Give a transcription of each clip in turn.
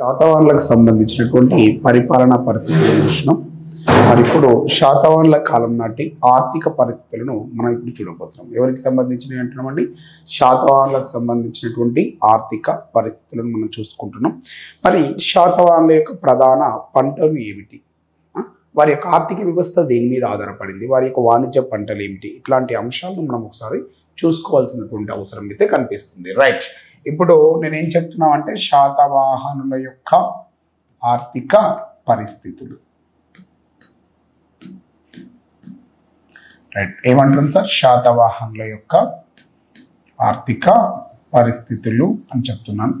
శాతవాన్లకు సంబంధించినటువంటి పరిపాలనా పరిస్థితులను చూసినాం. మరి ఇప్పుడు శాతవాన్ల కాలం నాటి ఆర్థిక పరిస్థితులను మనం ఇప్పుడు చూడబోతున్నాం. ఎవరికి సంబంధించినవి అంటున్నామండి? శాతవాన్లకు సంబంధించినటువంటి ఆర్థిక పరిస్థితులను మనం చూసుకుంటున్నాం. మరి శాతవాన్ల యొక్క ప్రధాన పంటలు ఏమిటి? వారి యొక్క ఆర్థిక వ్యవస్థ దేని మీద ఆధారపడింది? వారి యొక్క వాణిజ్య పంటలు ఏమిటి? ఇట్లాంటి అంశాలను మనం ఒకసారి చూసుకోవాల్సినటువంటి అవసరం అయితే కనిపిస్తుంది. రైట్. ఇప్పుడు నేను ఏం అంటే శాతవాహనుల యొక్క ఆర్థిక పరిస్థితులు. రైట్ ఏమంటాం సార్? శాతవాహనుల యొక్క ఆర్థిక పరిస్థితులు అని చెప్తున్నాను.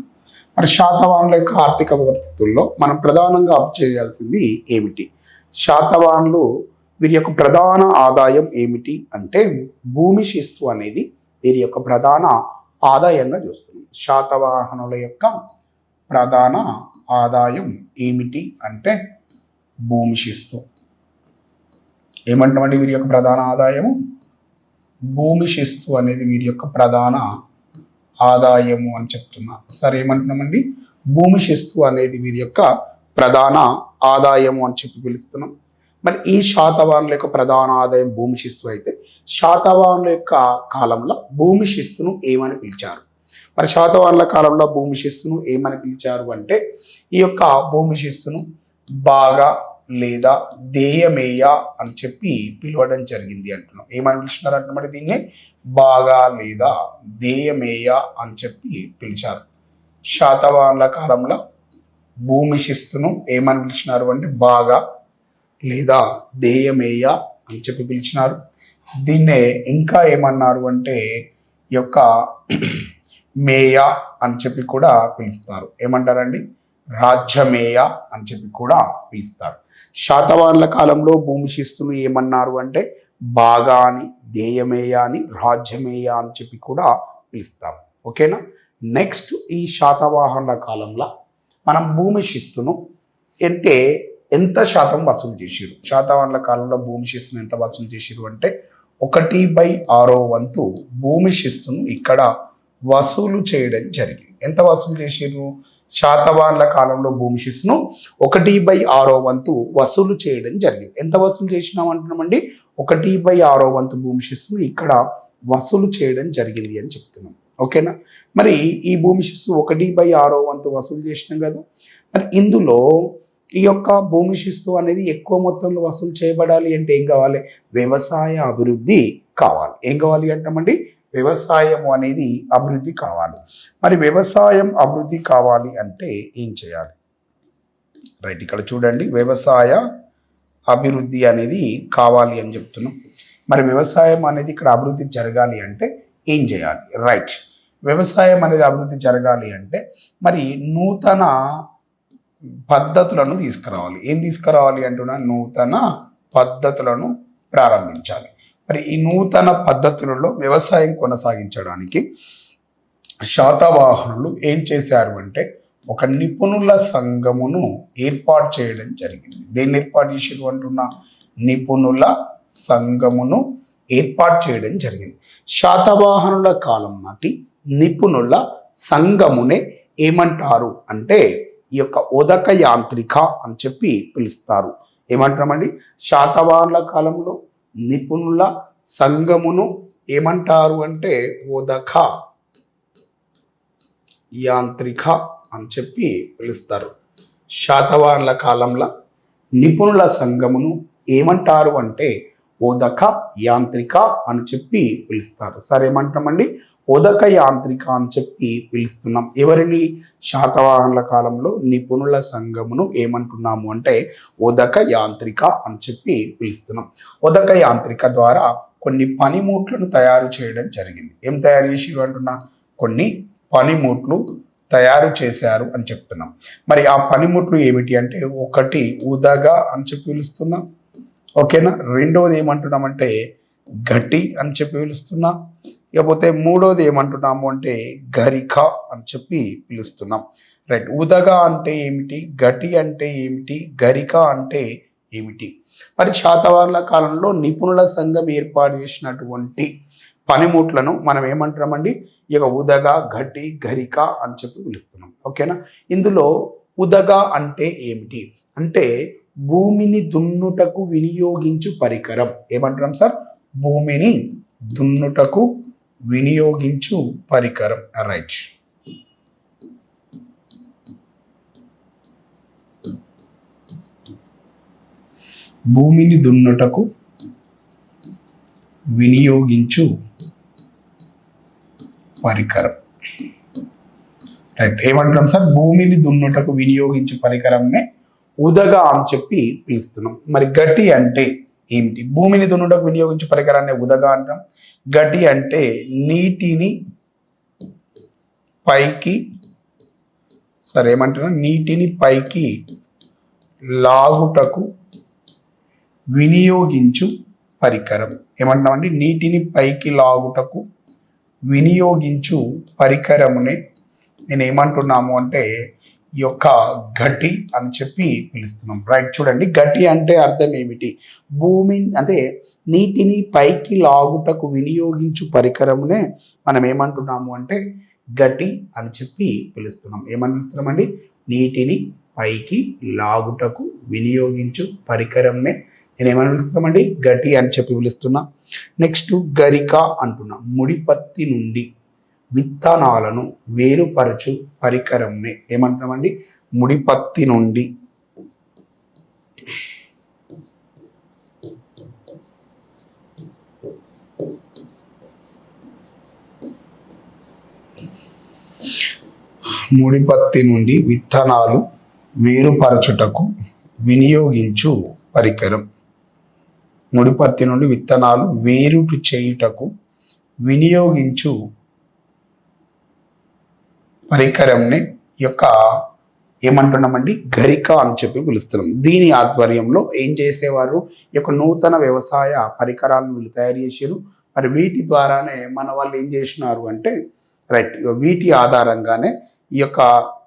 మరి శాతవాహనుల యొక్క ఆర్థిక పరిస్థితుల్లో మనం ప్రధానంగా అప్ చేయాల్సింది ఏమిటి? శాతవాహనులు వీరి యొక్క ప్రధాన ఆదాయం ఏమిటి అంటే భూమి శిస్తు అనేది వీరి యొక్క ప్రధాన ఆదాయంగా చూస్తున్నాం. శాతవాహనుల యొక్క ప్రధాన ఆదాయం ఏమిటి అంటే భూమి శిస్తు. ఏమంటామండి వీరి యొక్క ప్రధాన ఆదాయము? భూమి శిస్తు అనేది వీరి యొక్క ప్రధాన ఆదాయము అని చెప్తున్నా. సరే ఏమంటున్నామండి? భూమి శిస్తు అనేది వీరి యొక్క ప్రధాన ఆదాయము అని చెప్పి పిలుస్తున్నాం. మరి ఈ శాతవాహనుల యొక్క ప్రధాన ఆదాయం భూమి శిస్తు అయితే శాతవాహనుల యొక్క కాలంలో భూమి శిస్తును ఏమని పిలిచారు? మరి శాతవాహనుల కాలంలో భూమి శిస్తును ఏమని పిలిచారు అంటే ఈ యొక్క భూమి శిస్తును బాగా లేదా దేయమేయ అని చెప్పి పిలవడం జరిగింది అంటున్నాం. ఏమని పిలిచినారు అంటే దీన్ని? బాగా లేదా దేయమేయ అని చెప్పి పిలిచారు. శాతవాహనుల కాలంలో భూమి శిస్తును ఏమని పిలిచినారు అంటే బాగా లేదా దేయమేయ అని చెప్పి పిలిచినారు. దీన్నే ఇంకా ఏమన్నారు అంటే యొక్క మేయ అని చెప్పి కూడా పిలుస్తారు. ఏమంటారండి? రాజ్యమేయ అని చెప్పి కూడా పిలుస్తారు. శాతవాహనుల కాలంలో భూమి శిస్తులు ఏమన్నారు అంటే బాగా అని దేయమేయ అని రాజ్యమేయ అని చెప్పి కూడా పిలుస్తాం ఓకేనా? నెక్స్ట్ ఈ శాతవాహనుల కాలంలో మనం భూమి శిస్తును అంటే ఎంత శాతం వసూలు చేసిరు శాతవాన్ల కాలంలో భూమి శిస్తును ఎంత వసూలు చేసిరు అంటే ఒకటి బై ఆరో వంతు భూమి శిస్తును ఇక్కడ వసూలు చేయడం జరిగింది. ఎంత వసూలు చేసిరు శాతవాన్ల కాలంలో భూమి శిస్తును ఒకటి బై ఆరో వంతు వసూలు చేయడం జరిగింది. ఎంత వసూలు చేసినాం అంటున్నామండి? ఒకటి బై ఆరో వంతు భూమి శిస్తును ఇక్కడ వసూలు చేయడం జరిగింది అని చెప్తున్నాం. ఓకేనా? మరి ఈ భూమి శిస్తు ఒకటి బై ఆరో వంతు వసూలు చేసినాం కదా? మరి ఇందులో ఈ యొక్క భూమి శిస్తు అనేది ఎక్కువ మొత్తంలో వసూలు చేయబడాలి అంటే ఏం కావాలి? వ్యవసాయ అభివృద్ధి కావాలి. ఏం కావాలి అంటామండి? వ్యవసాయం అనేది అభివృద్ధి కావాలి. మరి వ్యవసాయం అభివృద్ధి కావాలి అంటే ఏం చేయాలి? రైట్ ఇక్కడ చూడండి. వ్యవసాయ అభివృద్ధి అనేది కావాలి అని చెప్తున్నాం. మరి వ్యవసాయం అనేది ఇక్కడ అభివృద్ధి జరగాలి అంటే ఏం చేయాలి? రైట్. వ్యవసాయం అనేది అభివృద్ధి జరగాలి అంటే మరి నూతన పద్ధతులను తీసుకురావాలి. ఏం తీసుకురావాలి అంటున్నా? నూతన పద్ధతులను ప్రారంభించాలి. మరి ఈ నూతన పద్ధతులలో వ్యవసాయం కొనసాగించడానికి శాతవాహనులు ఏం చేశారు అంటే ఒక నిపుణుల సంఘమును ఏర్పాటు చేయడం జరిగింది. దేన్ని ఏర్పాటు చేసారు అంటున్నా? నిపుణుల సంఘమును ఏర్పాటు చేయడం జరిగింది. శాతవాహనుల కాలం నాటి నిపుణుల సంఘమునే ఏమంటారు అంటే ఈ యొక్క ఉదక యాంత్రిక అని చెప్పి పిలుస్తారు. ఏమంటామండి? శాతవాహనుల కాలంలో నిపుణుల సంఘమును ఏమంటారు అంటే ఉదక యాంత్రిక అని చెప్పి పిలుస్తారు. శాతవాహనుల కాలంలో నిపుణుల సంఘమును ఏమంటారు అంటే ఉదక యాంత్రిక అని చెప్పి పిలుస్తారు. సరే ఏమంటామండి ఉదక యాంత్రిక అని చెప్పి పిలుస్తున్నాం. ఎవరిని? శాతవాహనుల కాలంలో నిపుణుల సంఘమును ఏమంటున్నాము అంటే ఉదక యాంత్రిక అని చెప్పి పిలుస్తున్నాం. ఉదక యాంత్రిక ద్వారా కొన్ని పనిముట్లను తయారు చేయడం జరిగింది. ఏం తయారు చేసి అంటున్నా? కొన్ని పనిముట్లు తయారు చేశారు అని చెప్తున్నాం. మరి ఆ పనిముట్లు ఏమిటి అంటే ఒకటి ఉదగ అని చెప్పి పిలుస్తున్నాం. ఓకేనా? రెండవది ఏమంటున్నామంటే గట్టి అని చెప్పి పిలుస్తున్నాం. ఇకపోతే మూడోది ఏమంటున్నాము అంటే గరిక అని చెప్పి పిలుస్తున్నాం. రైట్ ఉదగ అంటే ఏమిటి? గటి అంటే ఏమిటి? గరిక అంటే ఏమిటి? మరి శాతవాహనుల కాలంలో నిపుణుల సంఘం ఏర్పాటు చేసినటువంటి పనిముట్లను మనం ఏమంటున్నామండి? ఇక ఉదగ గట్టి గరిక అని చెప్పి పిలుస్తున్నాం. ఓకేనా? ఇందులో ఉదగ అంటే ఏమిటి? అంటే భూమిని దున్నుటకు వినియోగించు పరికరం. ఏమంటున్నాం సార్? భూమిని దున్నుటకు వినియోగించు పరికరం రైట్. భూమిని దున్నుటకు వినియోగించు పరికరం. రైట్ ఏమంటున్నాం సార్? భూమిని దున్నుటకు వినియోగించు పరికరమే ఉదగా అని చెప్పి పిలుస్తున్నాం. మరి గట్టి అంటే? ఏమిటి భూమిని దున్నుటకు వినియోగించే పరికరాన్ని ఉదగా అంటాం. గటి అంటే నీటిని పైకి సరే ఏమంటున్నా? నీటిని పైకి లాగుటకు వినియోగించు పరికరం. ఏమంటున్నామండి నీటిని పైకి లాగుటకు వినియోగించు పరికరమునే. నేను ఏమంటున్నాము అంటే యొక్క గటి అని చెప్పి పిలుస్తున్నాం. రైట్ చూడండి. గటి అంటే అర్థం ఏమిటి? భూమి అంటే నీటిని పైకి లాగుటకు వినియోగించు పరికరమునే మనం ఏమంటున్నాము అంటే గటి అని చెప్పి పిలుస్తున్నాం. ఏమని పిలుస్తున్నామండి? నీటిని పైకి లాగుటకు వినియోగించు పరికరంనే నేను ఏమని పిలుస్తున్నామండి? గటి అని చెప్పి పిలుస్తున్నా. నెక్స్ట్ గరిక అంటున్నా. ముడిపత్తి నుండి విత్తనాలను వేరుపరచు పరికరంని ఏమంటామండి? ముడిపత్తి నుండి. ముడిపత్తి నుండి విత్తనాలు వేరుపరచుటకు వినియోగించు పరికరం. ముడిపత్తి నుండి విత్తనాలు వేరు చేయుటకు వినియోగించు పరికరంని యొక్క ఏమంటున్నామండి? గరిక అని చెప్పి పిలుస్తున్నాం. దీని ఆధ్వర్యంలో ఏం చేసేవారు? ఈ యొక్క నూతన వ్యవసాయ పరికరాలను వీళ్ళు తయారు చేశారు. మరి వీటి ద్వారానే మన వాళ్ళు ఏం చేసినారు అంటే రైట్ వీటి ఆధారంగానే ఈ యొక్క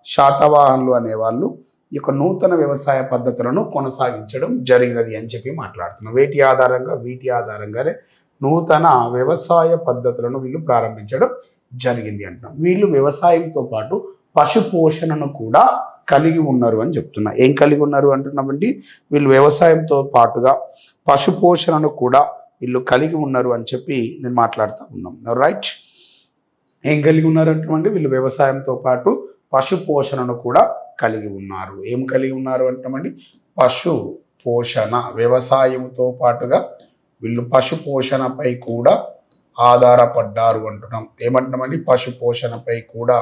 శాతవాహనులు అనేవాళ్ళు ఈ యొక్క నూతన వ్యవసాయ పద్ధతులను కొనసాగించడం జరిగినది అని చెప్పి మాట్లాడుతున్నాం. వీటి ఆధారంగా వీటి ఆధారంగానే నూతన వ్యవసాయ పద్ధతులను వీళ్ళు ప్రారంభించడం జరిగింది అంటున్నాం. వీళ్ళు వ్యవసాయంతో పాటు పశు పోషణను కూడా కలిగి ఉన్నారు అని చెప్తున్నా. ఏం కలిగి ఉన్నారు అంటున్నామండి? వీళ్ళు వ్యవసాయంతో పాటుగా పశు పోషణను కూడా వీళ్ళు కలిగి ఉన్నారు అని చెప్పి నేను మాట్లాడుతూ ఉన్నాం. రైట్ ఏం కలిగి ఉన్నారు అంటామండి వీళ్ళు వ్యవసాయంతో పాటు పశు పోషణను కూడా కలిగి ఉన్నారు. ఏం కలిగి ఉన్నారు అంటామండి పశు పోషణ వ్యవసాయంతో పాటుగా వీళ్ళు పశు పోషణపై కూడా ఆధారపడ్డారు అంటున్నాం. ఏమంటున్నామండి? పశు పోషణపై కూడా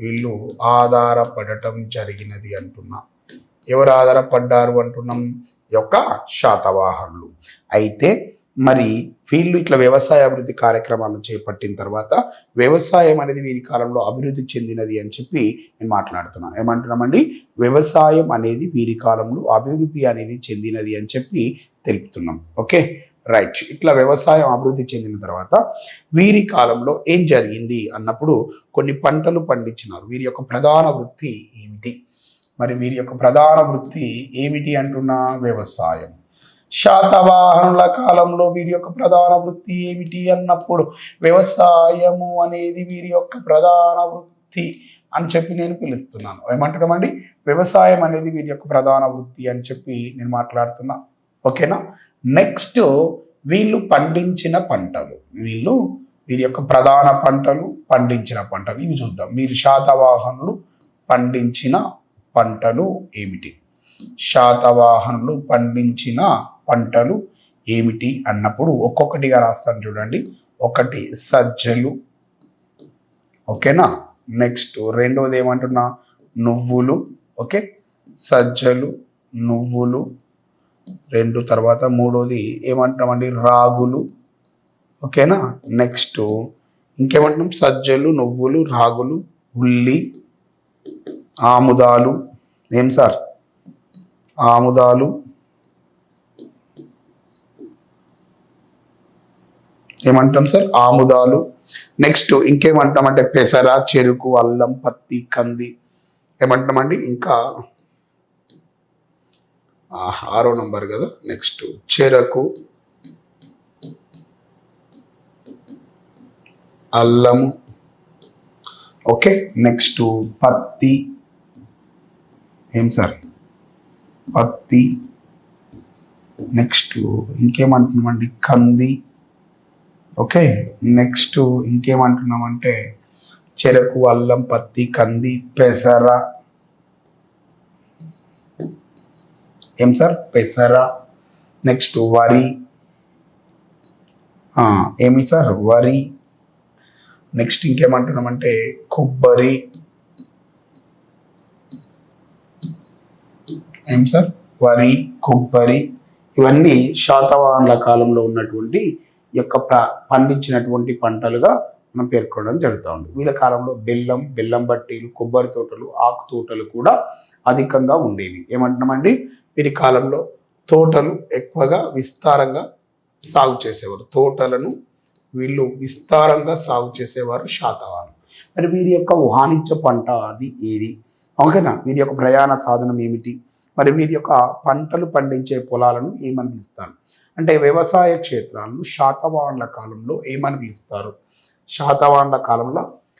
వీళ్ళు ఆధారపడటం జరిగినది అంటున్నాం. ఎవరు ఆధారపడ్డారు అంటున్నాం? యొక్క శాతవాహనులు. అయితే మరి వీళ్ళు ఇట్లా వ్యవసాయ అభివృద్ధి కార్యక్రమాలను చేపట్టిన తర్వాత వ్యవసాయం అనేది వీరి కాలంలో అభివృద్ధి చెందినది అని చెప్పి నేను మాట్లాడుతున్నాను. ఏమంటున్నామండి? వ్యవసాయం అనేది వీరి కాలంలో అభివృద్ధి అనేది చెందినది అని చెప్పి తెలుపుతున్నాం. ఓకే? రైట్ ఇట్లా వ్యవసాయం అభివృద్ధి చెందిన తర్వాత వీరి కాలంలో ఏం జరిగింది అన్నప్పుడు కొన్ని పంటలు పండించినారు. వీరి యొక్క ప్రధాన వృత్తి ఏమిటి? మరి వీరి యొక్క ప్రధాన వృత్తి ఏమిటి అంటున్నా? వ్యవసాయం. శాతవాహనుల కాలంలో వీరి యొక్క ప్రధాన వృత్తి ఏమిటి అన్నప్పుడు వ్యవసాయము అనేది వీరి యొక్క ప్రధాన వృత్తి అని చెప్పి నేను పిలుస్తున్నాను. ఏమంటున్నామండి వ్యవసాయం అనేది వీరి యొక్క ప్రధాన వృత్తి అని చెప్పి నేను మాట్లాడుతున్నా. ఓకేనా? నెక్స్ట్ వీళ్ళు పండించిన పంటలు. వీళ్ళు వీరి యొక్క ప్రధాన పంటలు పండించిన పంటలు. ఇవి చూద్దాం. మీరు శాతవాహనులు పండించిన పంటలు ఏమిటి? శాతవాహనులు పండించిన పంటలు ఏమిటి అన్నప్పుడు ఒక్కొక్కటిగా రాస్తాను చూడండి. ఒకటి సజ్జలు. ఓకేనా? నెక్స్ట్ రెండవది ఏమంటున్నా? నువ్వులు. ఓకే? సజ్జలు నువ్వులు రెండు తర్వాత మూడోది ఏమంటామండి? రాగులు. ఓకేనా? నెక్స్ట్ ఇంకేమంటున్నాం? సజ్జలు నువ్వులు రాగులు ఉల్లి ఆముదాలు. ఏం సార్? ఆముదాలు. ఏమంటాం సార్? ఆముదాలు. నెక్స్ట్ ఇంకేమంటామంటే? పెసర చెరుకు అల్లం పత్తి కంది. ఏమంటామండి ఇంకా ఆరో నంబర్ కదా నెక్స్ట్ చెరకు. అల్లము ఓకే నెక్స్ట్ పత్తి. ఏం సార్? పత్తి. నెక్స్ట్ ఇంకేమంటున్నామండి? కంది. ఓకే నెక్స్ట్ ఇంకేమంటున్నామంటే చెరకు అల్లం పత్తి కంది పెసర. ఏం సార్? పెసర నెక్స్ట్ వరి. ఏమి సార్? వరి. నెక్స్ట్ ఇంకేమంటున్నామంటే కొబ్బరి. ఏం సార్? వరి కొబ్బరి. ఇవన్నీ శాతవాహనుల కాలంలో ఉన్నటువంటి యొక్క పండించినటువంటి పంటలుగా మనం పేర్కొనడం జరుగుతూ ఉంది. వీళ్ళ కాలంలో బెల్లం బెల్లం బట్టీలు కొబ్బరి తోటలు ఆకు తోటలు కూడా అధికంగా ఉండేవి. ఏమంటున్నామండి? వీరి కాలంలో తోటలు ఎక్కువగా విస్తారంగా సాగు చేసేవారు. తోటలను వీళ్ళు విస్తారంగా సాగు చేసేవారు శాతవాహనం. మరి వీరి యొక్క వాణిజ్య పంట అది ఏది? ఓకేనా? వీరి యొక్క ప్రయాణ సాధనం ఏమిటి? మరి వీరి యొక్క పంటలు పండించే పొలాలను ఏమని పిలుస్తారు? అంటే వ్యవసాయ క్షేత్రాలను శాతవాహనుల కాలంలో ఏమని పిలుస్తారు? శాతవాహనుల కాలంలో